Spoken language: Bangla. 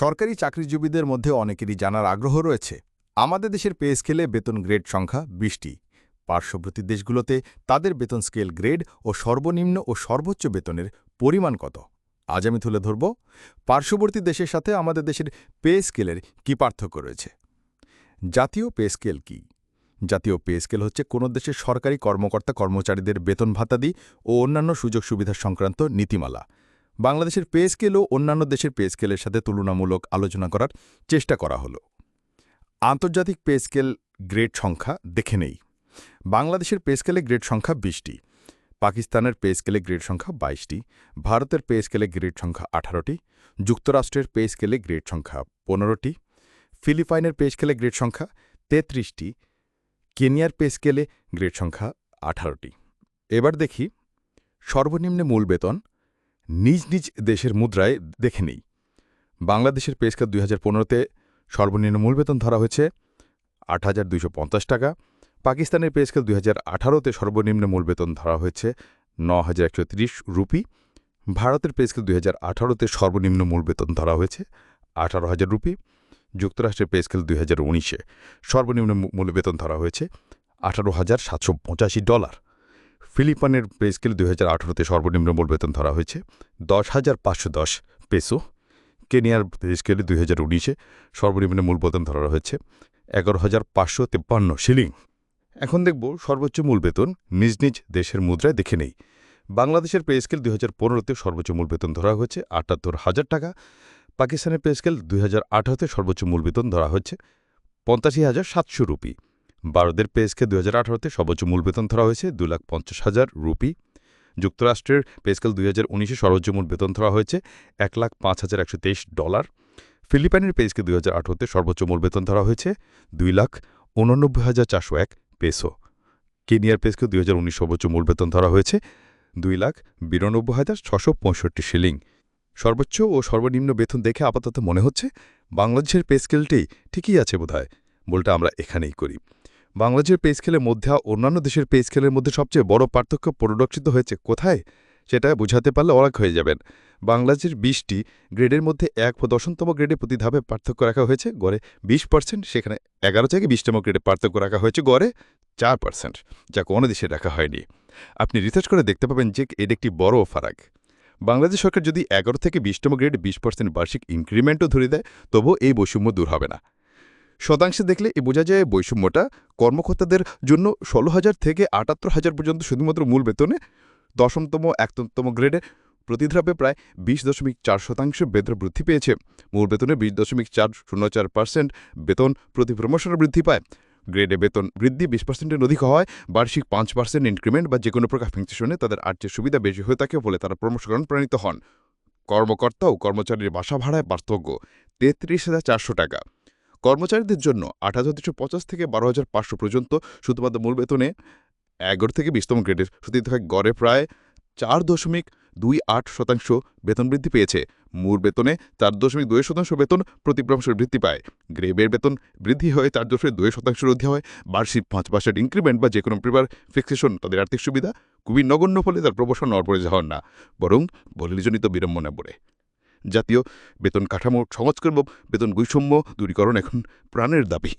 সরকারি চাকরিজীবীদের মধ্যে অনেকেরই জানার আগ্রহ রয়েছে। আমাদের দেশের পে স্কেলে বেতন গ্রেড সংখ্যা বিশটি। পার্শ্ববর্তী দেশগুলোতে তাদের বেতন স্কেল গ্রেড ও সর্বনিম্ন ও সর্বোচ্চ বেতনের পরিমাণ কত? আজ আমি তুলে ধরব। পার্শ্ববর্তী দেশের সাথে আমাদের দেশের পে স্কেলের কী পার্থক্য রয়েছে? জাতীয় পে স্কেল কী? জাতীয় পে স্কেল হচ্ছে কোনো দেশের সরকারি কর্মকর্তা কর্মচারীদের বেতন ভাতাদি ও অন্যান্য সুযোগ সুবিধা সংক্রান্ত নীতিমালা। বাংলাদেশের পে স্কেল ও অন্যান্য দেশের পে স্কেলের সাথে তুলনামূলক আলোচনা করার চেষ্টা করা হলো। আন্তর্জাতিক পে স্কেল গ্রেড সংখ্যা দেখে নেই। বাংলাদেশের পে স্কেলে গ্রেড সংখ্যা বিশটি, পাকিস্তানের পে স্কেলে গ্রেড সংখ্যা বাইশটি, ভারতের পে স্কেলে গ্রেড সংখ্যা আঠারোটি, যুক্তরাষ্ট্রের পে স্কেলে গ্রেড সংখ্যা পনেরোটি, ফিলিপাইনের পে স্কেলে গ্রেড সংখ্যা তেত্রিশটি, কেনিয়ার পে স্কেলে গ্রেড সংখ্যা আঠারোটি। এবার দেখি সর্বনিম্ন মূল বেতন নিজ নিজ দেশের মুদ্রায় দেখে নেই। বাংলাদেশের পে স্কেল দুই হাজার পনেরোতে সর্বনিম্ন মূল বেতন ধরা হয়েছে আট হাজার দুইশো পঞ্চাশ টাকা। পাকিস্তানের পে স্কেল দুই হাজার আঠারোতে সর্বনিম্ন মূল বেতন ধরা হয়েছে ন হাজার রুপি। ভারতের পে স্কেল দুই হাজার আঠারোতে সর্বনিম্ন মূল বেতন ধরা হয়েছে আঠারো হাজার রুপি। যুক্তরাষ্ট্রের পে স্কেল দুই হাজার উনিশে সর্বনিম্ন মূল বেতন ধরা হয়েছে আঠারো হাজার সাতশো পঁচাশি ডলার। ফিলিপাইনের পে স্কেল দুই হাজার আঠারোতে সর্বনিম্ন মূল বেতন ধরা হয়েছে দশ হাজার পাঁচশো দশ পেসো। কেনিয়ার স্কেলে দুই হাজার উনিশে সর্বনিম্ন মূল বেতন ধরা হয়েছে এগারো হাজার পাঁচশো তেপ্পান্ন শিলিং। এখন দেখব সর্বোচ্চ মূল বেতন নিজ নিজ দেশের মুদ্রায় দেখে নেই। বাংলাদেশের পে স্কেল দুই হাজার পনেরোতে সর্বোচ্চ মূল বেতন ধরা হয়েছে আটাত্তর হাজার টাকা। পাকিস্তানের পে স্কেল দুই হাজার আঠারোতে সর্বোচ্চ মূল বেতন ধরা হয়েছে পঞ্চাশি হাজার সাতশো রুপি। ভারতের পে স্কেল দুই হাজার আঠারোতে সর্বোচ্চ মূল বেতন ধরা হয়েছে দু লাখ পঞ্চাশ হাজার রুপি। যুক্তরাষ্ট্রের পে স্কেল দুই হাজার উনিশে সর্বোচ্চ মূল বেতন ধরা হয়েছে এক লাখ পাঁচ হাজার একশো তেইশ ডলার। ফিলিপাইনের পে স্কেল দুই হাজার আঠারোতে সর্বোচ্চ মূল বেতন ধরা হয়েছে দুই লাখ উননব্বই হাজার চারশো এক পেসো। কেনিয়ার পে স্কেল দুই হাজার উনিশ সর্বোচ্চ মূল বেতন ধরা হয়েছে দুই লাখ বিরানব্বই হাজার ছশো পঁয়ষট্টি শিলিং। সর্বোচ্চ ও সর্বনিম্ন বেতন দেখে আপাতত মনে হচ্ছে বাংলাদেশের পে স্কেলটি ঠিকই আছে বোধহয়। বলটা আমরা এখানেই করি। বাংলাদেশের পে স্কেলের মধ্যে অন্যান্য দেশের পে স্কেলের মধ্যে সবচেয়ে বড় পার্থক্য পরিলক্ষিত হয়েছে কোথায়? সেটা বোঝাতে পারলে অবাক হয়ে যাবেন। বাংলাদেশের বিশটি গ্রেডের মধ্যে এক দশমতম গ্রেডে প্রতি ধাপে পার্থক্য রাখা হয়েছে। গড়ে বিশ পার্সেন্ট, সেখানে এগারো থেকে বিশতম গ্রেডে পার্থক্য রাখা হয়েছে। গড়ে চার পার্সেন্ট, যা কোনো দেশে রাখা হয়নি। আপনি রিসার্চ করে দেখতে পাবেন যে এটা একটি বড় ফারাক। বাংলাদেশ সরকার যদি এগারো থেকে বিশতম গ্রেড বিশ পার্সেন্ট বার্ষিক ইনক্রিমেন্টও ধরে দেয়, তবুও এই বৈষম্য দূর হবে না। শতাংশে দেখলে এ বোঝা যায় বৈষম্যটা কর্মকর্তাদের জন্য ষোলো হাজার থেকে আটাত্তর হাজার পর্যন্ত শুধুমাত্র মূল বেতনে। দশমতম একতম গ্রেডে প্রতিধাপে প্রায় বিশ দশমিক চার শতাংশ বেতন বৃদ্ধি পেয়েছে। মূল বেতনে বিশ দশমিক চার শূন্য চার পার্সেন্ট বেতন প্রতি প্রমোশনে বৃদ্ধি পায়। গ্রেডে বেতন বৃদ্ধি বিশ পার্সেন্টের অধিক হওয়ায় বার্ষিক পাঁচ পার্সেন্ট ইনক্রিমেন্ট বা যে কোনো প্রকার ফিংসেশনে তাদের আর্থিক সুবিধা বেশি হয়ে থাকে বলে তারা প্রমোশন প্রাণিত হন। কর্মকর্তা ও কর্মচারীর বাসা ভাড়ায় পার্থক্য তেত্রিশ হাজার চারশো টাকা। কর্মচারীদের জন্য আট থেকে বারো হাজার পাঁচশো পর্যন্ত শুধুমাত্র মূল বেতনে এগারো থেকে বিশতম গ্রেডের সুতিতে গড়ে প্রায় চার দশমিক দুই আট শতাংশ বেতন বৃদ্ধি পেয়েছে। মূল বেতনে চার দশমিক দুই শতাংশ বেতন প্রতি বৃদ্ধি পায়। গ্রেবের বেতন বৃদ্ধি হয়ে চার দশমিক দুই শতাংশ বৃদ্ধি হয়। বার্ষিক পাঁচ পার্সেন্ট ইনক্রিমেন্ট বা যে কোনো প্রিপার ফিক্সেশন, তাদের আর্থিক সুবিধা খুবই নগণ্য ফলে তার প্রমোশন অপরে হন না। বরং বলিজনিত বিড়ম্বনা পড়ে। জাতীয় বেতন কাঠামো সংস্কার বেতন বৈষম্য দূরীকরণ এখন প্রাণের দাবি।